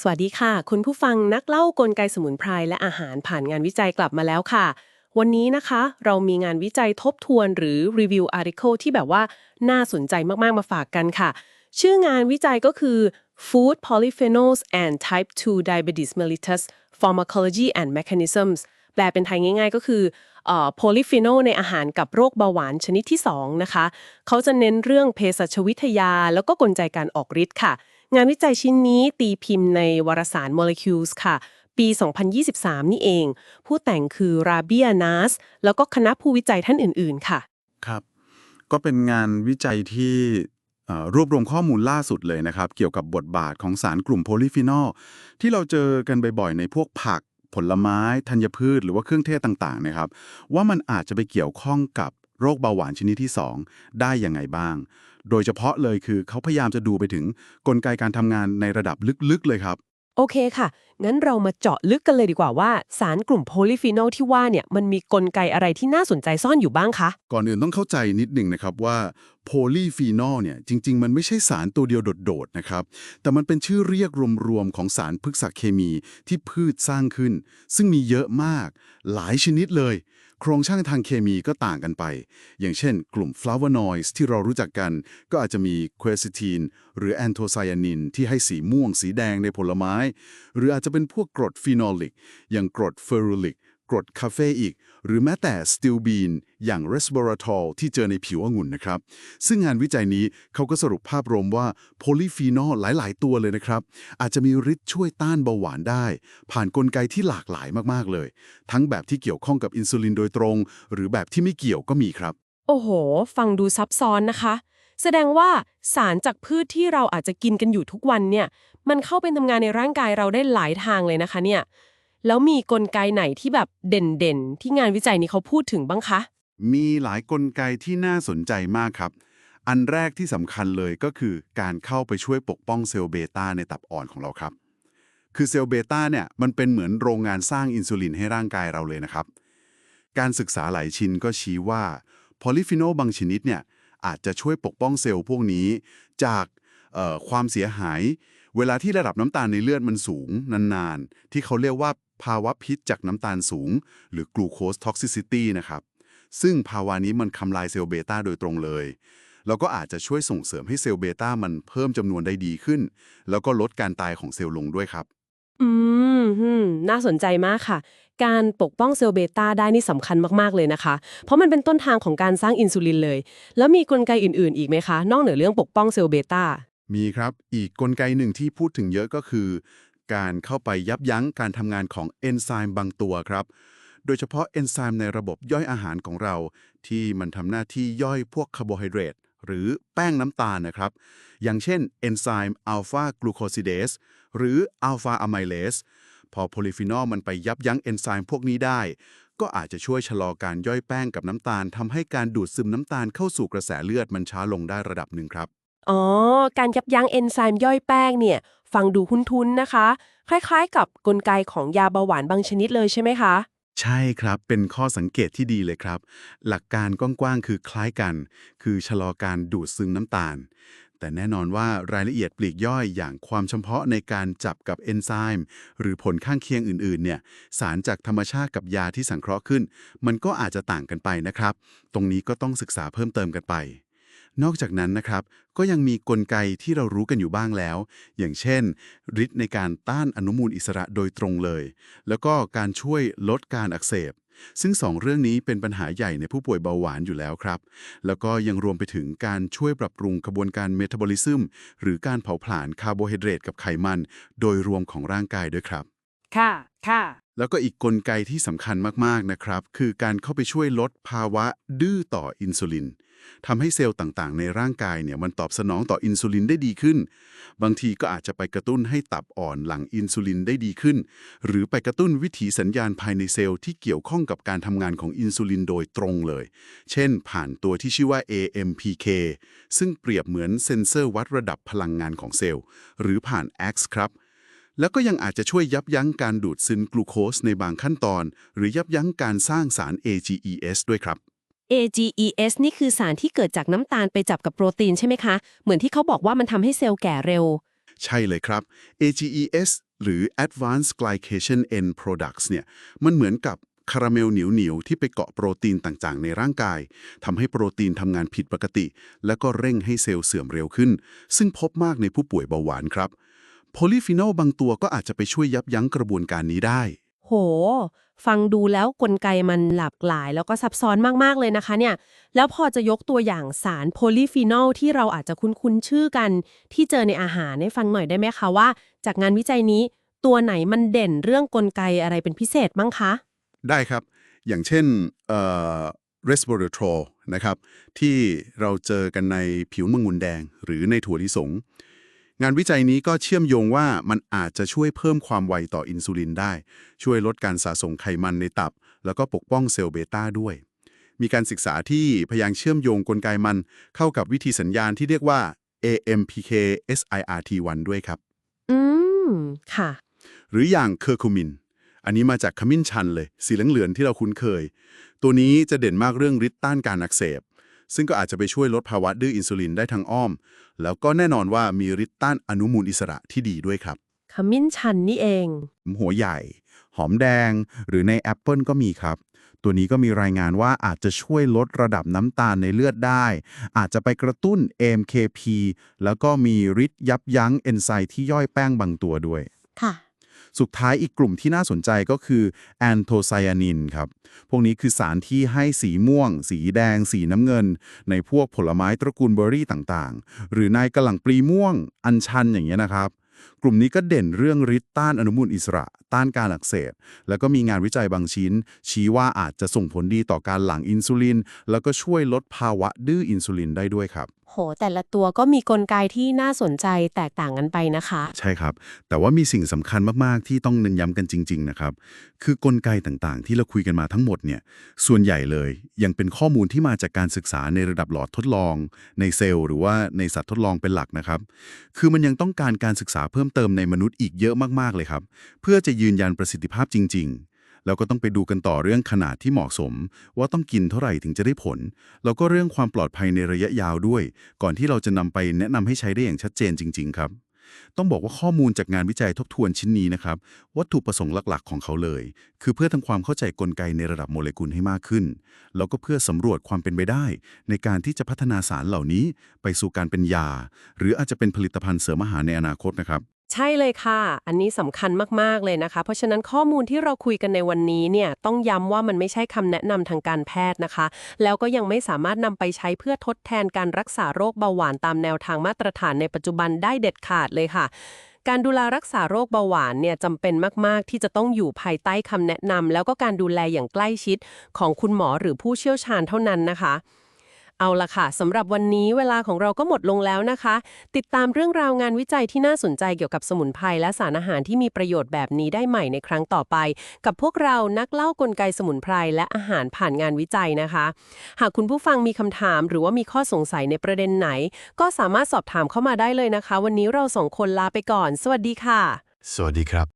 สวัสดีค่ะ คุณผู้ฟังนักเล่ากลไกสมุนไพรและอาหารผ่านงานวิจัยกลับมาแล้วค่ะ วันนี้นะคะ เรามีงานวิจัยทบทวนหรือ review article ที่แบบว่าน่าสนใจมากๆมาฝากกันค่ะ ชื่องานวิจัยก็คือ Food Polyphenols and Type 2 Diabetes mellitus Pharmacology and Mechanisms แปลเป็นไทยง่าย ๆ ก็คือเอ่อ polyphenol ในอาหารกับโรคเบาหวานชนิดที่ 2 นะคะ เขาจะเน้นเรื่องเภสัชวิทยา แล้วก็กลไกการออกฤทธิ์ค่ะ งานวิจัยชิ้นนี้ตีพิมพ์ในวารสาร Molecules ค่ะ ปี 2023 นี่เอง ผู้แต่งคือราเบียนาสแล้วก็คณะผู้วิจัยท่านอื่น ๆ ค่ะ ครับ ก็เป็นงานวิจัยที่รวบรวมข้อมูลล่าสุดเลยนะครับ เกี่ยวกับบทบาทของสารกลุ่มโพลีฟีนอลที่เราเจอกันบ่อยๆ ในพวกผัก ผลไม้ ธัญพืช หรือว่าเครื่องเทศต่างๆนะครับ ว่ามันอาจจะไปเกี่ยวข้องกับ โรคเบาหวานชนิดที่ 2 ได้ยังไงบ้าง โดยเฉพาะเลยคือเขาพยายามจะดูไปถึงกลไกการทำงานในระดับลึกๆเลยครับ โอเคค่ะงั้นเรามาเจาะลึกกันเลยดีกว่าว่าสารกลุ่มโพลีฟีนอลที่ว่าเนี่ยมันมีกลไกอะไรที่น่าสนใจซ่อนอยู่บ้างคะ ก่อนอื่นต้องเข้าใจนิดหนึ่งนะครับว่าโพลีฟีนอลเนี่ยจริง ๆ มันไม่ใช่สารตัวเดียวโดดๆนะครับ แต่มันเป็นชื่อเรียกรวมๆของสารพฤกษเคมีที่พืชสร้างขึ้น ซึ่งมีเยอะมาก หลายชนิดเลย โครงสร้างทางเคมีก็ต่างกันไป อย่างเช่น กลุ่มฟลาวโนอยด์ที่เรารู้จักกัน ก็อาจจะมีค e ซิทีนหรือแอนโทไซยานินที่ให้สีม่วงสีแดงในผลไม้ หรืออาจจะจะเป็นพวกกรดฟีนอลิก อย่างกรดเฟอรูลิก กรดคาเฟอีก หรือแม้แต่สติลบีนอย่างเรส v บ r a t o l ที่เจอในผิวองุ่นนะครับ ซึ่งงานวิจัยนี้เขาก็สรุปภาพรวมว่าโพลีฟีนอลหลาย ๆ ตัวเลยนะครับ อาจจะมีฤทธิ์ช่วยต้านเบาหวานได้ ผ่านนกลไกที่หลากหลายมาก ๆ เลย ทั้งแบบที่เกี่ยวข้องกับอินซูลินโดยตรง หรือแบบที่ไม่เกี่ยวก็มีครับ โอ้โห ฟังดูซับซ้อนนะคะแสดงว่าสารจากพืชที่เราอาจจะกินกันอยู่ทุกวันเนี่ย มันเข้าไปทำงานในร่างกายเราได้หลายทางเลยนะคะเนี่ย แล้วมีกลไกไหนที่แบบเด่นๆ ที่งานวิจัยนี้เขาพูดถึงบ้างคะ มีหลายกลไกที่น่าสนใจมากครับ อันแรกที่สำคัญเลยก็คือการเข้าไปช่วยปกป้องเซลล์เบต้าในตับอ่อนของเราครับ คือเซลล์เบต้าเนี่ยมันเป็นเหมือนโรงงานสร้างอินซูลินให้ร่างกายเราเลยนะครับ การศึกษาหลายชิ้นก็ชี้ว่าโพลิฟีนอลบางชนิดเนี่ยอาจจะช่วยปกป้องเซลล์พวกนี้ จากความเสียหาย เวลาที่ระดับน้ำตาลในเลือดมันสูงนานๆ ที่เขาเรียกว่าภาวะพิษจากน้ำตาลสูง หรือกลูโคสท็อกซิซิตี้นะครับ ซึ่งภาวะนี้มันทำลายเซลล์เบต้าโดยตรงเลย แล้วก็อาจจะช่วยส่งเสริมให้เซลล์เบต้ามันเพิ่มจำนวนได้ดีขึ้น แล้วก็ลดการตายของเซลล์ลงด้วยครับ อืมฮึมน่าสนใจมากค่ะ การปกป้องเซลล์เบต้าได้นี่สำคัญมากๆเลยนะคะ เพราะมันเป็นต้นทางของการสร้างอินซูลินเลย แล้วมีกลไกอื่นๆ อีกไหมคะ นอกเหนือเรื่องปกป้องเซลล์เบต้า มีครับ อีกกลไกหนึ่งที่พูดถึงเยอะก็คือ การเข้าไปยับยั้งการทำงานของเอนไซม์บางตัวครับ โดยเฉพาะเอนไซม์ในระบบย่อยอาหารของเรา ที่มันทำหน้าที่ย่อยพวกคาร์โบไฮเดรตหรือแป้งน้ำตาลนะครับ อย่างเช่นเอนไซม์อัลฟากลูโคซิเดสหรืออัลฟาอะไมเลสพอโพลีฟีนอลมันไปยับยั้งเอนไซม์พวกนี้ได้ ก็อาจจะช่วยชะลอการย่อยแป้งกับน้ำตาลทำให้การดูดซึมน้ำตาลเข้าสู่กระแสเลือดมันช้าลงได้ระดับหนึ่งครับ อ๋อ การยับยั้งเอนไซม์ย่อยแป้งเนี่ย ฟังดูคุ้นๆนะคะ คล้ายๆ กับกลไกของยาเบาหวานบางชนิดเลยใช่ไหมคะ ใช่ครับ เป็นข้อสังเกตที่ดีเลยครับ หลักการกว้างๆ คือคล้ายกัน คือชะลอการดูดซึมน้ำตาล แต่แน่นอนว่ารายละเอียดปลีกย่อยอย่างความเฉพาะในการจับกับเอนไซม์หรือผลข้างเคียงอื่นๆ เนี่ย สารจากธรรมชาติกับยาที่สังเคราะห์ขึ้น มันก็อาจจะต่างกันไปนะครับ ตรงนี้ก็ต้องศึกษาเพิ่มเติมกันไป นอกจากนั้นนะครับ ก็ยังมีกลไกที่เรารู้กันอยู่บ้างแล้ว อย่างเช่นฤทธิ์ในการต้านอนุมูลอิสระโดยตรงเลย แล้วก็การช่วยลดการอักเสบ ซึ่งสองเรื่องนี้เป็นปัญหาใหญ่ในผู้ป่วยเบาหวานอยู่แล้วครับ แล้วก็ยังรวมไปถึงการช่วยปรับปรุงกระบวนการเมตาบอลิซึมหรือการเผาผลาญคาร์โบไฮเดรตกับไขมัน โดยรวมของร่างกายด้วยครับ ค่ะ ค่ะแล้วก็อีกกลไกที่สำคัญมาก ๆ นะครับ คือการเข้าไปช่วยลดภาวะดื้อต่ออินซูลิน ทำให้เซลล์ต่างๆ ในร่างกายเนี่ยมันตอบสนองต่ออินซูลินได้ดีขึ้น บางทีก็อาจจะไปกระตุ้นให้ตับอ่อนหลั่งอินซูลินได้ดีขึ้น หรือไปกระตุ้นวิถีสัญญาณภายในเซลล์ที่เกี่ยวข้องกับการทำงานของอินซูลินโดยตรงเลย เช่น ผ่านตัวที่ชื่อว่า AMPK ซึ่งเปรียบเหมือนเซ็นเซอร์วัดระดับพลังงานของเซลล์ หรือผ่าน X ครับแล้วก็ยังอาจจะช่วยยับยั้งการดูดซึมกลูโคสในบางขั้นตอน หรือยับยั้งการสร้างสาร AGES ด้วยครับ AGES นี่คือสารที่เกิดจากน้ำตาลไปจับกับโปรตีนใช่ไหมคะ เหมือนที่เขาบอกว่ามันทำให้เซลล์แก่เร็ว ใช่เลยครับ AGES หรือ advanced glycation end products เนี่ย มันเหมือนกับคาราเมลเหนียวๆ ที่ไปเกาะโปรตีนต่างๆ ในร่างกายทำให้โปรตีนทำงานผิดปกติ แล้วก็เร่งให้เซลล์เสื่อมเร็วขึ้น ซึ่งพบมากในผู้ป่วยเบาหวานครับ โพลีฟีนอลบางตัวก็อาจจะไปช่วยยับยั้งกระบวนการนี้ได้ โห ฟังดูแล้วกลไกมันหลากหลาย แล้วก็ซับซ้อนมาก ๆ เลยนะคะเนี่ย แล้วพอจะยกตัวอย่างสารโพลีฟีนอลที่เราอาจจะคุ้นๆชื่อกัน ที่เจอในอาหารให้ฟังหน่อยได้ไหมคะว่า จากงานวิจัยนี้ตัวไหนมันเด่นเรื่องกลไกอะไรเป็นพิเศษมั้งคะ ได้ครับ อย่างเช่นเอ่อ resveratrol นะครับที่เราเจอกันในผิวมังงุนแดง หรือในถั่วลิสง งานวิจัยนี้ก็เชื่อมโยงว่ามันอาจจะช่วยเพิ่มความไวต่ออินซูลินได้ ช่วยลดการสะสมไขมันในตับ แล้วก็ปกป้องเซลล์เบต้าด้วย มีการศึกษาที่พยายามเชื่อมโยงกลไกมันเข้ากับวิธีสัญญาณที่เรียกว่า AMPK SIRT1 ด้วยครับ อืม ค่ะ หรืออย่างเคอร์คูมิน อันนี้มาจากขมิ้นชันเลย สีเหลืองๆที่เราคุ้นเคย ตัวนี้จะเด่นมากเรื่องฤทธิ์ต้านการอักเสบ ซึ่งก็อาจจะไปช่วยลดภาวะดื้ออินซูลินได้ทางอ้อม แล้วก็แน่นอนว่ามีฤทธิ์ต้านอนุมูลอิสระที่ดีด้วยครับขมิ้นชันนี่เอง หัวใหญ่ หอมแดง หรือในแอปเปิลก็มีครับ ตัวนี้ก็มีรายงานว่าอาจจะช่วยลดระดับน้ำตาลในเลือดได้ อาจจะไปกระตุ้น AMKP แล้วก็มีฤทธิ์ยับยั้งเอนไซม์ที่ย่อยแป้งบางตัวด้วย ค่ะ สุดท้ายอีกกลุ่มที่น่าสนใจก็คือแอนโทไซยานินครับ พวกนี้คือสารที่ให้สีม่วง สีแดง สีน้ำเงิน ในพวกผลไม้ตระกูลเบอร์รี่ต่างๆ หรือในกระหล่ำปลีม่วง อัญชันอย่างเงี้ยนะครับกลุ่มนี้ก็เด่นเรื่องฤทธิ์ต้านอนุมูลอิสระ ต้านการอักเสบ แล้วก็มีงานวิจัยบางชิ้น ชี้ว่าอาจจะส่งผลดีต่อการหลั่งอินซูลิน แล้วก็ช่วยลดภาวะดื้ออินซูลินได้ด้วยครับ โห แต่ละตัวก็มีกลไกที่น่าสนใจแตกต่างกันไปนะคะ ใช่ครับ แต่ว่ามีสิ่งสำคัญมากๆ ที่ต้องเน้นย้ำกันจริง ๆ นะครับ คือกลไกต่างๆ ที่เราคุยกันมาทั้งหมดเนี่ย ส่วนใหญ่เลย ยังเป็นข้อมูลที่มาจากการศึกษาในระดับหลอดทดลอง ในเซลล์หรือว่าในสัตว์ทดลองเป็นหลักนะครับ คือมันยังต้องการการศึกษาเพิ่มเติมในมนุษย์อีกเยอะมากๆเลยครับ เพื่อจะยืนยันประสิทธิภาพจริง ๆ แล้วก็ต้องไปดูกันต่อเรื่องขนาดที่เหมาะสม ว่าต้องกินเท่าไหร่ถึงจะได้ผล แล้วก็เรื่องความปลอดภัยในระยะยาวด้วย ก่อนที่เราจะนำไปแนะนำให้ใช้ได้อย่างชัดเจนจริง ๆ ครับต้องบอกว่าข้อมูลจากงานวิจัยทบทวนชิ้นนี้นะครับ วัตถุประสงค์หลักๆ ของเขาเลย คือเพื่อทำความเข้าใจกลไกในระดับโมเลกุลให้มากขึ้น แล้วก็เพื่อสำรวจความเป็นไปได้ ในการที่จะพัฒนาสารเหล่านี้ ไปสู่การเป็นยา หรืออาจจะเป็นผลิตภัณฑ์เสริมอาหารในอนาคตนะครับ ใช่เลยค่ะ อันนี้สำคัญมาก ๆ เลยนะคะ เพราะฉะนั้นข้อมูลที่เราคุยกันในวันนี้เนี่ยต้องย้ำว่ามันไม่ใช่คำแนะนำทางการแพทย์นะคะ แล้วก็ยังไม่สามารถนำไปใช้เพื่อทดแทนการรักษาโรคเบาหวานตามแนวทางมาตรฐานในปัจจุบันได้เด็ดขาดเลยค่ะ การดูแลรักษาโรคเบาหวานเนี่ยจำเป็นมาก ๆ ที่จะต้องอยู่ภายใต้คำแนะนำแล้วก็การดูแลอย่างใกล้ชิดของคุณหมอหรือผู้เชี่ยวชาญเท่านั้นนะคะ เอาละค่ะสำหรับวันนี้เวลาของเราก็หมดลงแล้วนะคะ ติดตามเรื่องราวงานวิจัยที่น่าสนใจเกี่ยวกับสมุนไพรและสารอาหารที่มีประโยชน์แบบนี้ได้ใหม่ในครั้งต่อไป กับพวกเรานักเล่ากลไกสมุนไพรและอาหารผ่านงานวิจัยนะคะ หากคุณผู้ฟังมีคำถาม หรือว่ามีข้อสงสัยในประเด็นไหน ก็สามารถสอบถามเข้ามาได้เลยนะคะ วันนี้เราสองคนลาไปก่อน สวัสดีค่ะ สวัสดีครับ